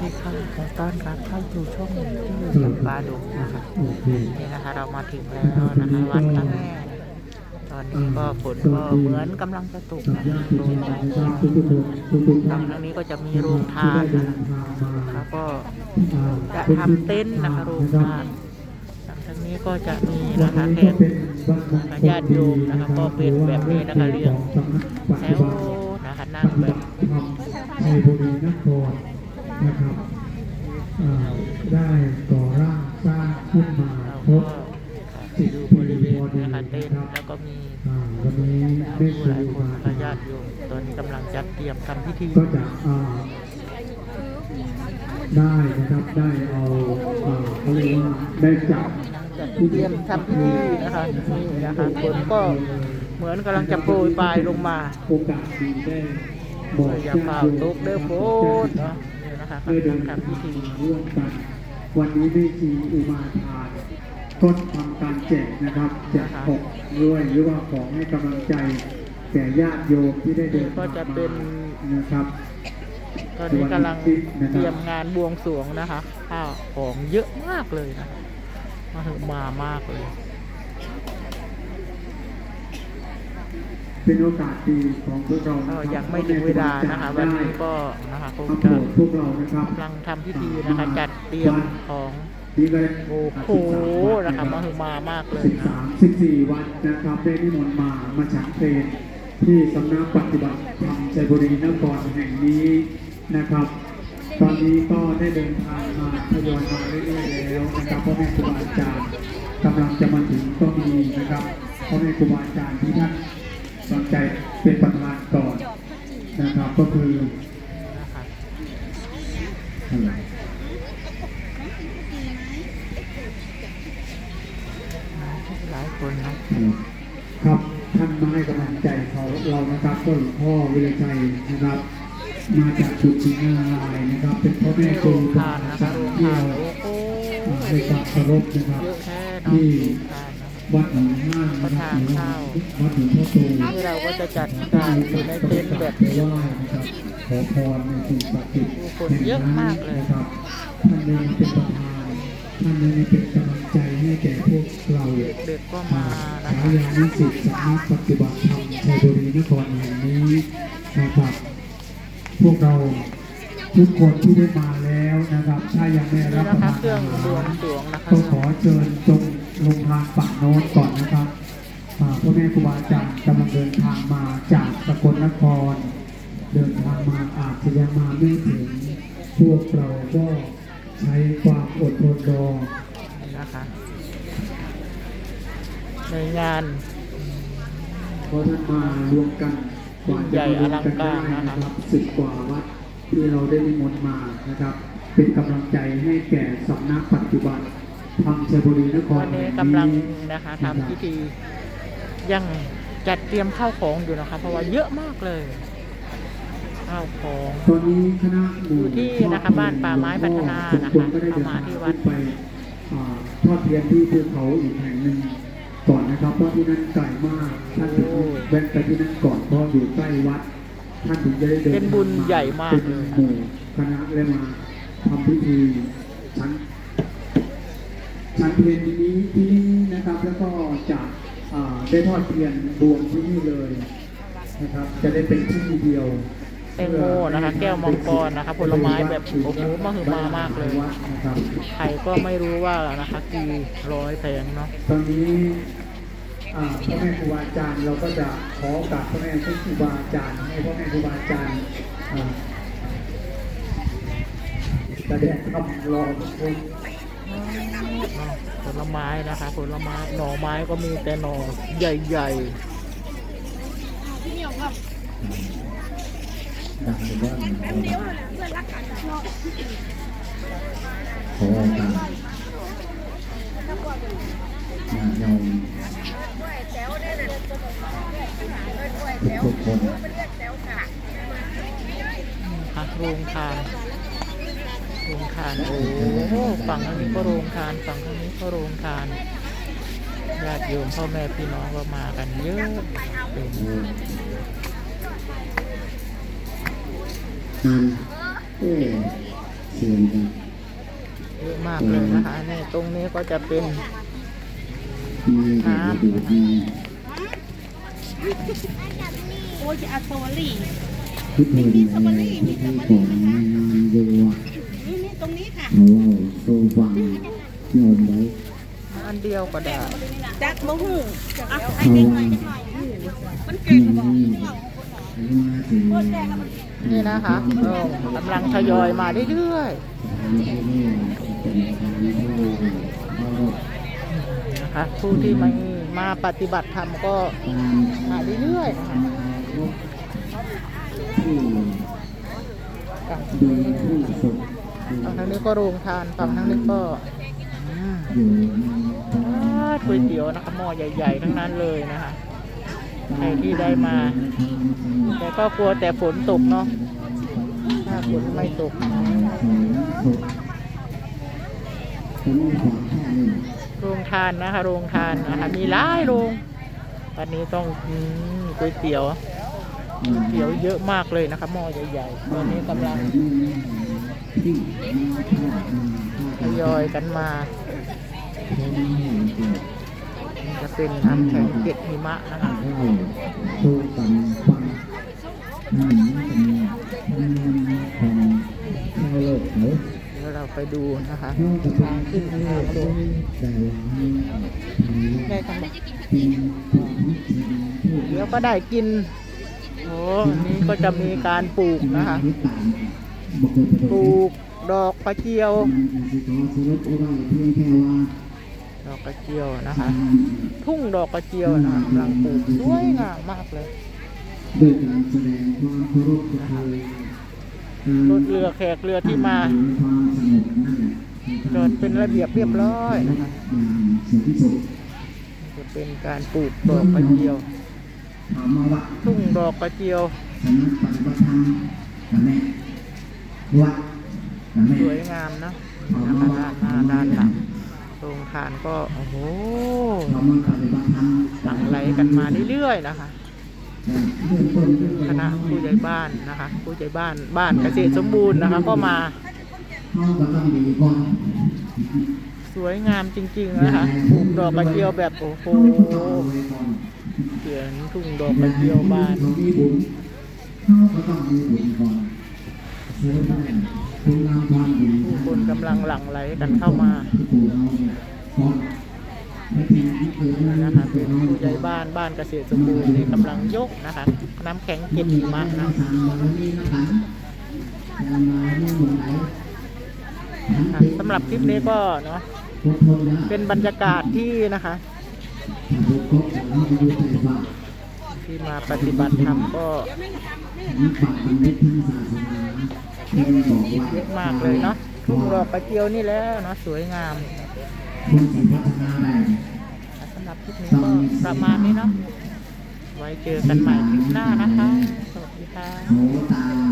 ดีค่ะขอต้อนรับเข้าสู่ช่องที่อยู่จำปาดงนะคะโอเคนี่นะคะเรามาถึงแล้วนะคะวัดพระแม่ตอนนี้ก็ฝนก็เหมือนกำลังจะตกกับนะญาคะติโรพี่ยน้องปลายนะครับทุกๆคนทุกๆท่านทางนี้ก็จะมีโรงทาที่นได้เดินะนคะทางมาแล้วก็อ่าจะทำเต็นท์นะคะโรงนะคทารับนทางนี้ก็จะมีวันะนคะนี้แขก็กเป็นวันมงคลญาติโยมนะคะก็เป็นแบบนี้นะคะเรียงของสำนักปแถฏิวบัตินะคะนั่งปฏิแบบับติธรรมในบุรีนครนะครับอ่าได้ก่อร่างสร้างขึ้นมาเราครก็บดูบริเวณนะคะเต็นท์แล้วก็มีอ่าวันนี้ผู้ได้หลายคนมานะคะญาติโยมตอนนี้กำลังจัดเตรียมทำพิธีก็จะอ่าได้นะครับได้เอาอ่าเขาเรียกว่าได้จับจัดเตรียมทำพิธีนะคะนี่นะคะฝนก็เหมือนกำลังจะโปรยปลายลงมาโอกาสดีได้บอกอย่าเป่าตกเด้อโฟดเนาะ นี่นะคะได้เดิกำลันงทางทำพิธีร่วมกัน วันนี้ได้ทีอุมาทานก็ทำการแจกนะครับแจกของด้วยหรือว่าของให้กำลังใจแก่ญาติโยมที่ได้เดินทางก็จะเป็นมานะครับตอนนี้กำลังเตรียมงานบวงสรวงนะคะข้าวของเยอะมากเลยนะมาถึงมามากเลย เป็นโอกาสดีของพวกเราก็นะครับยังไม่ถึงเวลานะคะวันนี้ก็นะคะคงมาโปรจะดพวกเรานะครับกำลังทำพิธีนะคะจัดเตรียมของนี่ก็ได้โอ้โหนะคะมาถึงมามากเลยสิบนะสามสิบสี่วันนะครับได้นิมนต์มามาฉันเพลงที่สำนักปฏิบัติธรรมชัยบุรีนครแห่งนี้นะครับ ตอนนี้ก็ได้เดินทางมาทยอยมาเรื่อยๆแล้วนะครับพ่อแม่ครูบาอาจารย์กำลังจะมาถึงก็มีนะครับพ่อแม่ครูบาอาจารย์ที่ท่าน สนใจเป็นประธานก่อนนะครับก็คือนะคะอะไรหลายคนนะครับท่านมาให้กำลังใจเขาเรานะครับก็หลวงพ่อวิรชัยนะครับ มาจากจุดจีนารายณ์นะครับ เป็นพ่อแม่โรครูงบาทานอานะคะจารโรย์งที่ทานเราโอ้โหอ่าให้ความเคารพนะครับเยอะแท้ เนาะที่โรงทานนะวัดหนองห้างนะครับหรือว่าวัดหลวงพ่อโตที่เราก็จะจัดการอยู่ในเต็นท์แบบไปนี้ไหว้นะครับขอพรในสิ่งศักดิ์สิทธิ์ผู้คนเยอะมากเลยนะครับท่านนี้เป็นประธานท่านนี้เป็นกำลังใจให้แก่พวกเราเด็กๆก็มามานะสาคะยานิสิตสำนักปฏิบัติธรรมชัยบุรีนครแห่งนี้นะครับพวกเราทุกคนที่ได้มาแล้วนะครับ ถ้ายังไม่รับนี่ประนะคะทานเครื่องอาบวหางรสรวงนะคะก็ขอเชิญตรง โรงทานฝั่งโน้นก่อนนะครับอ่าพ่อแม่ครูบาอาจารย์กำลังเดินทางมาจากสกลนคร เดินทางมาอาจจะยังมาไม่ถึง พวกเราก็ใช้ความอดทนรอนะคะในงานเพราะท่านมารวมกันกว่าจะมารวมกันได้นะครับสิบกว่าวัดที่เราได้นิมนต์มานะครับ เป็นกำลังใจให้แก่สำนักปฏิบัติ ธรรมชัยบุรีนครวันนี้แห่งกำลังนี้นะคะทำพิธียังจัดเตรียมข้าวของอยู่นะคะ เพราะว่าเยอะมากเลยข้าวของตอนนี้คณะหมู่อยู่ที่นะคะบ้านป่าไม้พัฒนานะคะทุกก็ได้เดินทางเอามาที่วัดขึ้นไปอ่าทอดเทียนที่ภูเขาอีกแห่งหนึ่งก่อนนะครับเพราะที่นั่นไกลมากท่านถึงแวะไปที่นั่นก่อนเพราะอยู่ใกล้วัดท่านถึงจะได้เดินเป็นบุญทางมาใหญ่มากเป็นเลยหมู่คณะได้มาทำพิธีชั้น ชั้นเพลนที่นี้ที่นี่นะครับ แล้วก็จะอ่าได้ทอดเทียนบวงที่นี่เลยนะครับ จะได้เป็นที่เดียวแตงโมนะคะแก้วมังกรนะคะผลไม้แบบโอ้โหมหึมามากเลยนะครับใครก็ไม่รู้ว่านะคะกี่ร้อยแพงเนาะตอนนี้อ่าพ่อแม่ครูบาอาจารย์เราก็จะขอโอกาสพ่อแม่ครูบาอาจารย์ให้พ่อแม่ครูบาอาจารย์อ่าแสดงคำรอทุกคน ผลไม้นะคะผลไม้หน่อไม้ก็มีแต่หน่อใหญ่ดังว่าขอโอกาสญาติโยมทุกๆคนค่ะโรงทาน โรงทานโอ้โหฝั่งทางนี้ก็โรงทานฝั่งทางนี้ก็โรงทานญาติโยมพ่อแม่พี่น้องก็มากันเยอะเต็มงานเอ้เชิญครับเยอะมากเลยนะคะนี่ตรงนี้ก็จะเป็นมีเด็กดูดีโอ้ยอัศวรีทุกคนในที่ของงานวัวนี่นี่ต รงนี้ค่ะเขาเอาโซฟังโยมไว้อันเดียวก็ได้จักมะฮู้อะเขาวางมันเก่งนี่บ่มาถึงนี่นะคะก็กำลังทยอยมาเรื่อยทางที่นี่เป็นทางที่เขาๆนะคะผู้ที่มามาปฏิบัติธรรมก็ตามมาเรื่อยๆนะคะที่ฝั่งโดยผู้ศพ ฝั่งทางนี้ก็โรงทานฝั่งทางนี้ก็ก๋วยเตี๋ยวนะคะหม้อใหญ่ๆทั้งนั้นเลยนะคะใครที่ได้มา แต่ก็กลัวแต่ฝนตกเนาะถ้าฝนไม่ตกโรงทานนะคะ โรงทานนะคะมีหลายโรงวันนี้ต้องก๋วยเตี๋ยวก๋วยเตี๋ยวเยอะมากเลยนะคะหม้อใหญ่ๆตอนนี้กำลัง ทยอยกันมาจะเป็นน้ำแข็งเก็ดหิมะนะคะเดี๋ยวเราไปดูนะคะเขาจะเป็นขึ้นทางนี้ได้กันไหมเป็นของที่เดี๋ยวก็ได้กินโอ้นี่ก็จะมีการปลูกนะคะ ปลูกดอกกระเจียว ดอกกระเจียวนะคะ ทุ่งดอกกระเจียวนะคะกำลังปลูกสวยงามมากเลยด้วยการแสดงความเคารพก็คือรถเรือแขกเรือที่มาความสงบนั่นแหละจอดเป็นระเบียบเรียบร้อยนะคะจะเป็นการปลูกดอกกระเจียว ทุ่งดอกกระเจียว วัดกับแม่สวยงามนะนะคะด้านหน้าด้านหลังโรงทานก็ โอ้โหเรามาปฏิบัติธรรมหลั่งไหลกันมาเรื่อยๆนะคะเริ่มต้นที่คณะผู้ใหญ่บ้านนะคะ ผู้ใหญ่บ้านบ้านเกษตรสมบูรณ์นะคะ ก็มาเขาก็ต้องดีก่อนสวยงามจริงๆนะคะปลูกดอกกระเจียวแบบโอ้โหเขาต้องเอาไว้ก่อนเขียนทุ่งดอกกระเจียวบ้าน ผู้คนกำลังหลั่งไหลกันเข้ามาที่ปู่เราเนี่ยก่อนะคะเป็นผู้ใหญ่บ้านบ้านเกษตรสมบูรณ์นี่กำลังยกนะคะ น้ำแข็งเก็บหิมะนะสั่งมาแล้วนี่นะคะอย่ามาไม่หมดไหนะสำหรับคลิปนี้ก็เนาะเป็นบรรยากาศที่นะคะที่มาปฏิบัติธรรมก็ เช่นบอกว่าเยอะมากเลยเนาะทุ่งดอกกระเจียวนี่แล้วเนาะสวยงามสำหรับคลิปนี้ก็ประมาณนี้เนาะไว้เจอกันใหม่คลิปหน้านะคะ สวัสดีค่ะ